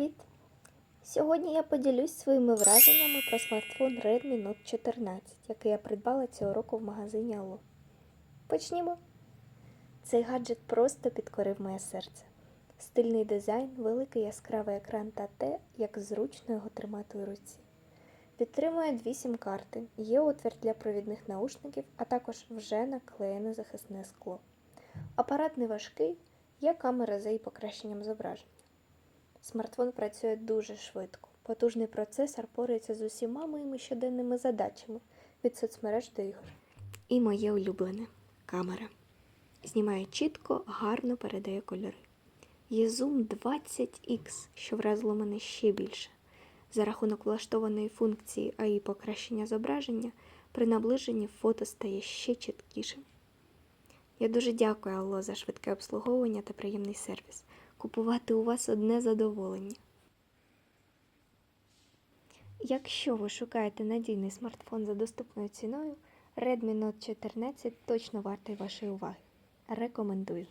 Привіт! Сьогодні я поділюсь своїми враженнями про смартфон Redmi Note 14, який я придбала цього року в магазині Allo. Почнімо. Цей гаджет просто підкорив моє серце. Стильний дизайн, великий яскравий екран та те, як зручно його тримати у руці. Підтримує дві сім-карти, є отвір для провідних наушників, а також вже наклеєне захисне скло. Апарат не важкий, є камера за і покращенням зображення. Смартфон працює дуже швидко. Потужний процесор порається з усіма моїми щоденними задачами від соцмереж до ігор. І моє улюблене камера. Знімає чітко, гарно передає кольори. Є зум 20X, що вразило мене ще більше. За рахунок влаштованої функції АІ покращення зображення, при наближенні фото стає ще чіткішим. Я дуже дякую Алло за швидке обслуговування та приємний сервіс. Купувати у вас одне задоволення. Якщо ви шукаєте надійний смартфон за доступною ціною, Redmi Note 14 точно вартий вашої уваги. Рекомендую.